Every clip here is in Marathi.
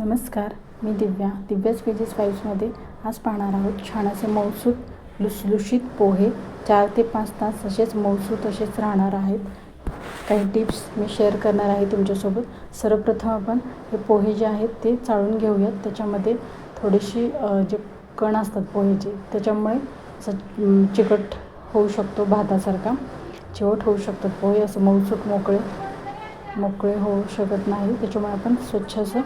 नमस्कार मी दिव्या. दिव्याच पेजेस फाईव्समध्ये आज पाहणार आहोत छान असे मौसूद लुसलुशीत पोहे. चार ते पाच तास असेच मौसूद असेच राहणार आहेत. काही टिप्स मी शेअर करणार आहे तुमच्यासोबत. सर्वप्रथम आपण हे पोहे जे आहेत ते चाळून घेऊयात. त्याच्यामध्ये थोडीशी जे कण असतात पोहेचे त्याच्यामुळे चिकट होऊ शकतो भातासारखा. चिवट होऊ शकतात पोहे. असं मौसूद मोकळे मोकळे होऊ शकत नाही. त्याच्यामुळे आपण स्वच्छ असं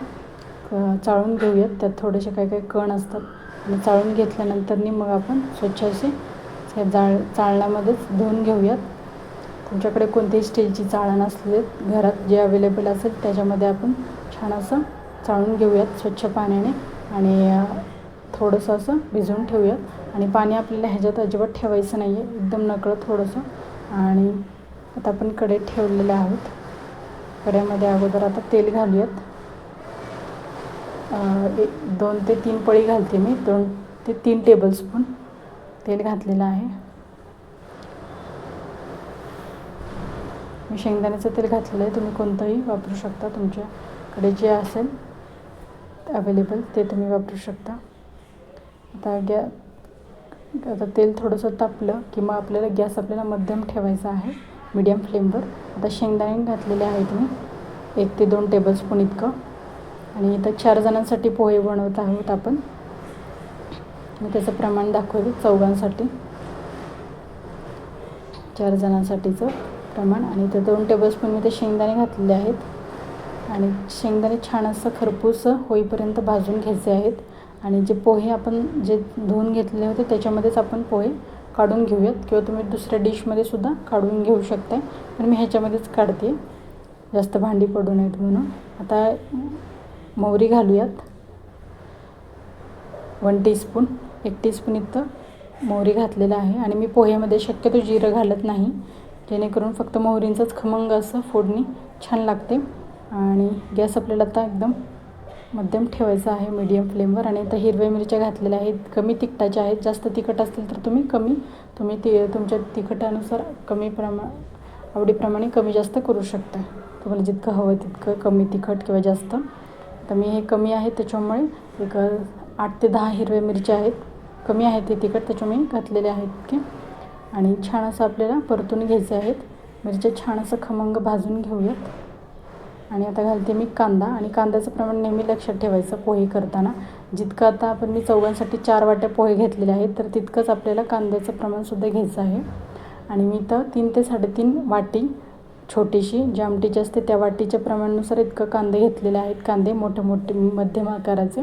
चाळून घेऊयात. त्यात थोडेसे काही काही कण असतात. आणि चाळून घेतल्यानंतरनी मग आपण स्वच्छ असे त्या जाळ चाळण्यामध्येच धुवून घेऊयात. तुमच्याकडे कोणतीही स्टीलची चाळण असले घरात जे अवेलेबल असेल त्याच्यामध्ये आपण छान असं चाळून घेऊयात स्वच्छ पाण्याने. आणि थोडंसं असं भिजवून ठेवूयात. आणि पाणी आपल्याला ह्याच्यात अजिबात ठेवायचं नाही आहे एकदम नकळत थोडंसं. आणि आता आपण कडे ठेवलेले आहोत. कड्यामध्ये अगोदर आता तेल घालूयात. एक दोन ते तीन पळी घालते मी. दोन ते तीन टेबलस्पून तेल घातलेलं आहे. मी शेंगदाण्याचं तेल घातलेलं आहे. तुम्ही कोणतंही वापरू शकता. तुमच्याकडे जे असेल अवेलेबल ते तुम्ही वापरू शकता. आता गॅ आता तेल थोडंसं तापलं की मग आपल्याला गॅस आपल्याला मध्यम ठेवायचा आहे मीडियम फ्लेमवर आता शेंगदाणे घातलेले आहेत मी. एक ते दोन टेबलस्पून इतकं. आणि इथं चार जणांसाठी पोहे बनवत आहोत आपण. मी त्याचं प्रमाण दाखवते चौघांसाठी. चार जणांसाठीचं प्रमाण आणि ते दोन टेबलस्पून मी ते शेंगदाणे घातलेले आहेत. आणि शेंगदाणे छान असं खरपूस होईपर्यंत भाजून घ्यायचे आहेत. आणि जे पोहे आपण जे धुवून घेतले होते त्याच्यामध्येच आपण पोहे काढून घेऊयात. किंवा तुम्ही दुसऱ्या डिशमध्ये सुद्धा काढून घेऊ शकताय. पण मी ह्याच्यामध्येच काढते. जास्त भांडी पडू नयेत म्हणून. आता मोहरी घालूयात. वन टीस्पून एक टीस्पून इतकं मोहरी घातलेलं आहे. आणि मी पोह्यामध्ये शक्यतो जिरं घालत नाही. जेणेकरून फक्त मोहरींचंच खमंग असं फोडणी छान लागते. आणि गॅस आपल्याला आता एकदम मध्यम ठेवायचा आहे मीडियम फ्लेमवर आणि आता हिरव्या मिरच्या घातलेल्या आहेत. कमी तिखटाच्या आहेत. जास्त तिखट असतील तर तुम्ही कमी तुम्ही ती तुमच्या तिखटानुसार कमी प्रमा आवडीप्रमाणे कमी जास्त करू शकता. तुम्हाला जितकं हवं तितकं कमी तिखट किंवा जास्त तर मी हे कमी आहे त्याच्यामुळे एक आठ ते दहा हिरव्या मिरच्या आहेत. कमी आहेत ते तिखट त्याच्यामुळे घातलेले आहेत की आणि छान असं आपल्याला परतून घ्यायचे आहेत. मिरच्या छान असं खमंग भाजून घेऊयात. आणि आता घालते मी कांदा. आणि कांद्याचं प्रमाण नेहमी लक्षात ठेवायचं पोहे करताना. जितकं आता आपण मी चौघांसाठी चार वाट्या पोहे घेतलेले आहेत तर तितकंच आपल्याला कांद्याचं प्रमाणसुद्धा घ्यायचं आहे. आणि मी तर तीन ते साडेतीन वाटी छोटीशी जी आमटीची असते त्या वाटीच्या प्रमाणानुसार इतकं कांदे घेतलेले आहेत. कांदे मोठे मोठे मध्यम आकाराचे.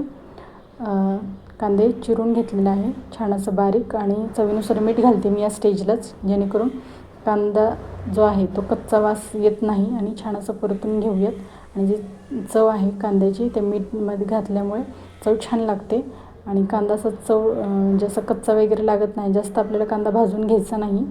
कांदे चिरून घेतलेले आहे. छान असं बारीक आणि चवीनुसार मीठ घालते मी या स्टेजलाच जेणेकरून कांदा जो आहे तो कच्चा वास येत नाही आणि छान असं परतून घेऊयात. आणि जी चव आहे कांद्याची ते मीठमध्ये घातल्यामुळे चव छान लागते. आणि कांदा असं चव जसं म्हणजे कच्चा वगैरे लागत नाही. जास्त आपल्याला कांदा भाजून घ्यायचा नाही.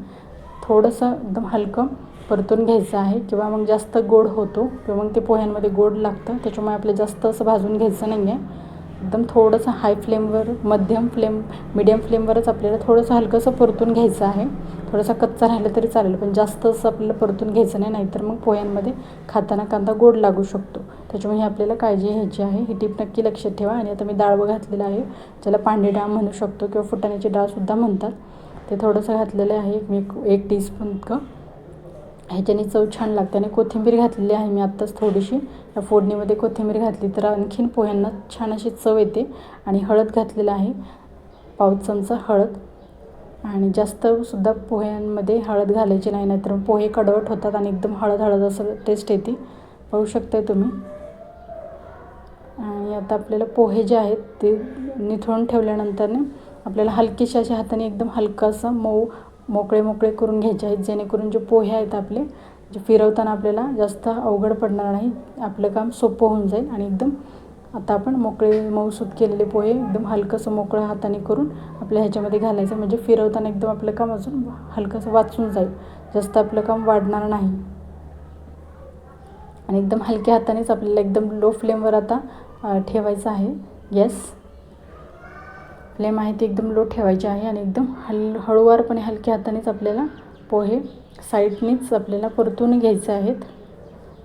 थोडंसं एकदम हलकं परतून घ्यायचं आहे किंवा मग जास्त गोड होतो किंवा मग ते पोह्यांमध्ये गोड लागतं त्याच्यामुळे आपलं जास्त असं भाजून घ्यायचं नाही आहे एकदम थोडंसं हाय फ्लेमवर मध्यम फ्लेम मिडियम फ्लेमवरच आपल्याला थोडंसं हलकंसं परतून घ्यायचं आहे. थोडासा कच्चा राहिलं तरी चालेल पण जास्त असं आपल्याला परतून घ्यायचं नाही नाहीतर मग पोह्यांमध्ये खाताना कांदा गोड लागू शकतो. त्याच्यामुळे ही आपल्याला काळजी घ्यायची आहे. ही टीप नक्की लक्षात ठेवा आणि आता मी डाळ घातलेलं आहे ज्याला पांढरी डाळ म्हणू शकतो किंवा फुटाण्याची डाळसुद्धा म्हणतात. ते थोडंसं घातलेलं आहे मी एक एक टीस्पून इतकं. ह्याच्याने चव छान लागते आणि कोथिंबीर घातलेली आहे मी आत्ताच थोडीशी. या फोडणीमध्ये कोथिंबीर घातली तर आणखीन पोह्यांना छान अशी चव येते. आणि हळद घातलेलं आहे पाव चमचा हळद. आणि जास्तसुद्धा पोह्यांमध्ये हळद घालायची नाही नाहीतर पोहे कडवट होतात आणि एकदम हळद हळद असं टेस्ट येते. पाहू शकताय तुम्ही. आणि आता आपल्याला पोहे जे आहेत ते निथळून ठेवल्यानंतरने आपल्याला हलकीशा अशा हाताने एकदम हलकं असं मऊ मोकळे मोकळे करून घ्यायचे आहेत जेणेकरून जे पोहे आहेत आपले जे फिरवताना आपल्याला जास्त अवघड पडणार नाही आपलं काम सोपं होऊन जाईल आणि एकदम आता आपण मोकळे मऊसूत केलेले पोहे एकदम हलकंसं मोकळ्या हाताने करून आपल्या ह्याच्यामध्ये घालायचं. म्हणजे फिरवताना एकदम आपलं काम अजून हलकंसं वाचून जाईल. जास्त आपलं काम वाढणार नाही. आणि एकदम हलक्या हातानेच आपल्याला एकदम लो फ्लेमवर आता ठेवायचं आहे. गॅस फ्लेम माहिती एकदम लो ठेवायची आहे आणि एकदम हल हळूवारपणे हलक्या हातानेच आपल्याला पोहे साईडनेच आपल्याला परतून घ्यायचे आहेत.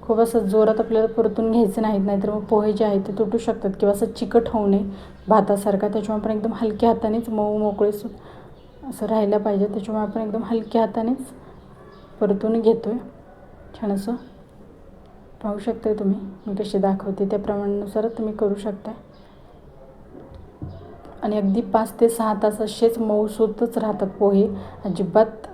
खूप असं जोरात आपल्याला परतून घ्यायचे नाहीत नाहीतर मग पोहे जे आहेत ते तुटू शकतात किंवा असं चिकट होऊ नये भातासारखा. त्याच्यामुळे आपण एकदम हलक्या हातानेच मऊ मोकळे सु असं राहायला पाहिजे. त्याच्यामुळे आपण एकदम हलक्या हातानेच परतून घेतो आहे छान असं पाहू शकता तुम्ही. मी कशी दाखवते त्या प्रमाणानुसारच तुम्ही करू शकता आणि अगदी पाच ते सहा तास असेच मऊसूतच राहतात पोहे. अजिबात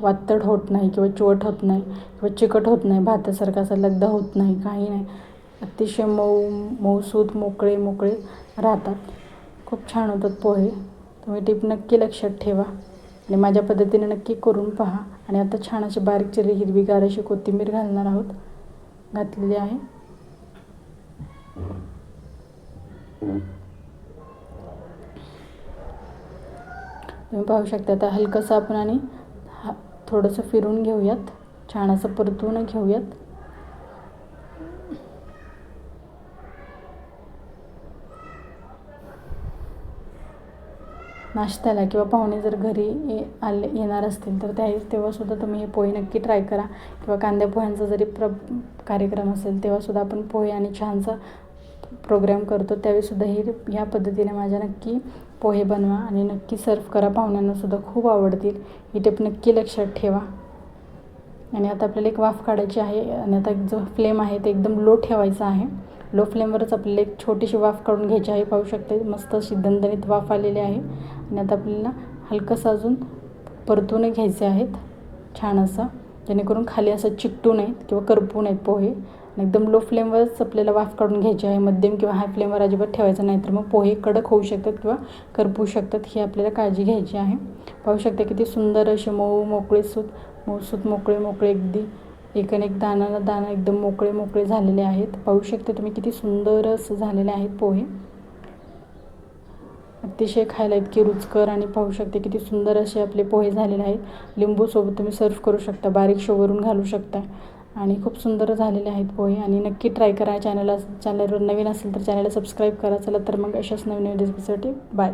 वातड होत नाही किंवा चिवट होत नाही किंवा चिकट होत नाही. भातासारखा असा लगदा होत नाही काही नाही. अतिशय मऊ मऊसूत मोकळे मोकळे राहतात. खूप छान होतात पोहे. तुम्ही टीप नक्की लक्षात ठेवा. आणि माझ्या पद्धतीने नक्की करून पहा. आणि आता छान अशी बारीक चिरी हिरवीगार अशी कोथिंबीर घालणार आहोत. घातलेली आहे. तुम्ही पाहू शकता आता हलकंसं आपण आणि हा थोडंसं फिरून घेऊयात. छान असं परतून घेऊयात. नाश्त्याला किंवा पाहुणे जर घरी ये आले येणार असतील तर त्या तेव्हासुद्धा तुम्ही हे पोहे नक्की ट्राय करा. किंवा कांद्या पोह्यांचा जरी प्र कार्यक्रम असेल तेव्हासुद्धा आपण पोहे आणि छानसा प्रोग्राम करतो. त्यावेळीसुद्धा ही ह्या पद्धतीने माझ्या नक्की पोहे बनवा आणि नक्की सर्व करा. पाहुण्यांनासुद्धा खूप आवडतील. ही टिप नक्की लक्षात ठेवा. आणि आता आपल्याला एक वाफ काढायची आहे आणि आता जो फ्लेम आहे ते एकदम लो ठेवायचा आहे. लो फ्लेमवरच आपल्याला एक छोटीशी वाफ काढून घ्यायची आहे. पाहू शकते मस्त अशी दणदणीत वाफ आलेली आहे. आणि आता आपल्याला हलकंसं अजून परतून घ्यायचे आहेत. छान असं. जेणेकरून खाली असं चिकटू नयेत किंवा करपू नयेत पोहे. एकदम लो फ्लेमवरच आपल्याला वाफ काढून घ्यायची आहे. मध्यम किंवा हाय फ्लेमवर अजिबात ठेवायचं नाही तर मग पोहे कडक होऊ शकतात किंवा करपू शकतात ही आपल्याला काळजी घ्यायची आहे. पाहू शकता किती सुंदर असे मऊ मोकळे सूत मऊ सूत मोकळे मोकळे अगदी. एक एक दानाला दाना एकदम मोकळे मोकळे झालेले आहेत. पाहू शकता तुम्ही किती सुंदर असं झालेले आहेत पोहे. अतिशय खायला इतकी रुचकर आणि पाहू शकते किती सुंदर असे आपले पोहे झालेले आहेत. लिंबूसोबत तुम्ही सर्व करू शकता बारीक शोवरून घालू शकता. आणि खूप सुंदर झालेले आहेत पोहे. आणि नक्की ट्राय करा. चॅनलला चॅनलवर नवीन असेल तर चॅनलला सबस्क्राईब करा. चला तर मग अशाच नवीन नवीन रेसिपीसाठी बाय